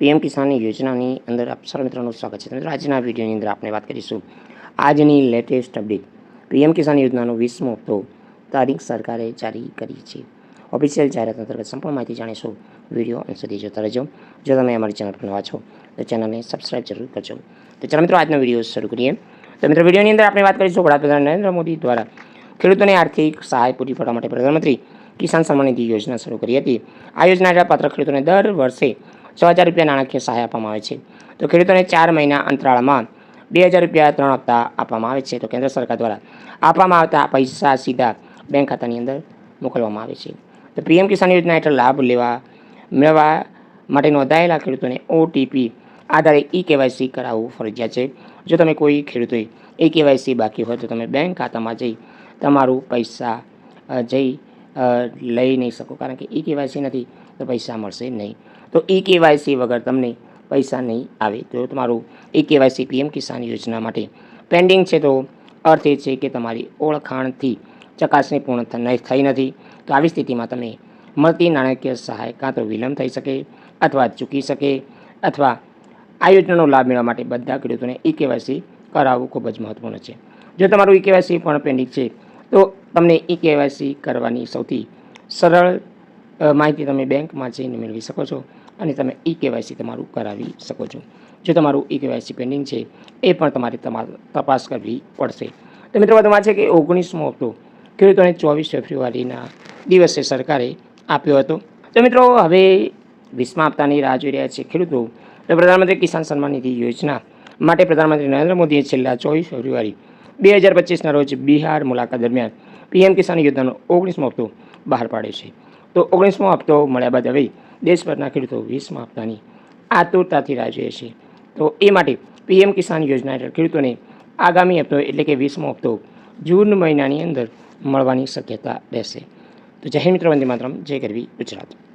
PM કિસાન યોજનાની અંદર આપ સર્વ મિત્રોનું સ્વાગત છે. મિત્રો, આજના વિડીયોની અંદર આપણે વાત કરીશું આજની લેટેસ્ટ અપડેટ પીએમ કિસાન યોજનાનો વીસમો હપ્તો તારીખ સરકારે જારી કરી છે. ઓફિશિયલ જાહેરાત અંતર્ગત સંપૂર્ણ માહિતી જાણીશું. વીડિયો અંત સુધી જોતા રહેજો. જો તમે અમારી ચેનલ પર નવા છો, તો ચેનલને સબસ્ક્રાઈબ જરૂર કરજો. તો ચાલો મિત્રો, આજનો વીડિયો શરૂ કરીએ. તો મિત્રો, વિડીયોની અંદર આપણે વાત કરીશું વડાપ્રધાન નરેન્દ્ર મોદી દ્વારા ખેડૂતોને આર્થિક સહાય પૂરી પાડવા માટે પ્રધાનમંત્રી કિસાન સન્માન નિધિ યોજના શરૂ કરી હતી. આ યોજના હેઠળ પાત્ર ખેડૂતોને દર વર્ષે છ હજાર રૂપિયા નાણાકીય સહાય આપવામાં આવે છે. તો ખેડૂતોને ચાર મહિના અંતરાળમાં બે હજાર રૂપિયા ત્રણ હપ્તા આપવામાં આવે છે. તો કેન્દ્ર સરકાર દ્વારા આપવામાં આવતા પૈસા સીધા બેંક ખાતાની અંદર મોકલવામાં આવે છે. તો પીએમ કિસાન યોજના હેઠળ લાભ લેવા, મેળવવા માટે નોંધાયેલા ખેડૂતોને ઓટીપી આધારે ઈ કેવાયસી કરાવવું ફરજિયાત છે. જો તમે કોઈ ખેડૂતોએ એ કેવાયસી બાકી હોય તો તમે બેંક ખાતામાં જઈ તમારું પૈસા જઈ લઈ નહીં શકો. કારણ કે ઈ કેવાયસી નથી. તો પૈસા મળશે નહીં. તો ઈ કેવાયસી વગર તમને પૈસા નહીં આવે. તો તમારું ઈ કેવાયસી પીએમ કિસાન યોજના માટે પેન્ડિંગ છે તો અર્થ એ છે કે તમારી ઓળખાણથી ચકાસણી પૂર્ણ થઈ નથી. તો આવી સ્થિતિમાં તમે મળતી નાણાકીય સહાય કાં તો વિલંબ થઈ શકે અથવા ચૂકી શકે અથવા આ યોજનાનો લાભ મેળવવા માટે બધા ખેડૂતોને ઈ કેવાયસી કરાવવું ખૂબ જ મહત્ત્વનું છે. જો તમારું ઈ કેવાયસી પણ પેન્ડિંગ છે, તો તમને ઈ કેવાયસી કરવાની સૌથી સરળ માહિતી તમે બેંકમાં જઈને મેળવી શકો છો અને તમે ઈ કેવાયસી તમારું કરાવી શકો છો. જો તમારું ઈ કેવાયસી પેન્ડિંગ છે, એ પણ તમારે તપાસ કરવી પડશે. તો મિત્રો વધુમાં છે કે ઓગણીસમો હપ્તો ખેડૂતોને ચોવીસ ફેબ્રુઆરીના દિવસે સરકારે આપ્યો હતો. તો મિત્રો હવે વીસમા હપ્તાની રાહ જોઈ રહ્યા છે ખેડૂતો. તો પ્રધાનમંત્રી કિસાન સન્માન નિધિ યોજના માટે પ્રધાનમંત્રી નરેન્દ્ર મોદીએ છેલ્લા ચોવીસ ફેબ્રુઆરી બે હજાર પચીસના રોજ બિહાર મુલાકાત દરમિયાન પીએમ કિસાન યોજનાનો ઓગણીસમો હપ્તો બહાર પાડ્યો છે. તો ઓગણીસમો હપ્તો મળ્યા બાદ હવે દેશભરના ખેડૂતો વીસમા હપ્તાની આતુરતાથી રાહ જોઈએ છે. તો એ માટે પીએમ કિસાન યોજના હેઠળ ખેડૂતોને આગામી હપ્તો એટલે કે વીસમો હપ્તો જૂન મહિનાની અંદર મળવાની શક્યતા રહેશે. તો જય મિત્ર, વંદે માતરમ. જય ગરવી ગુજરાત.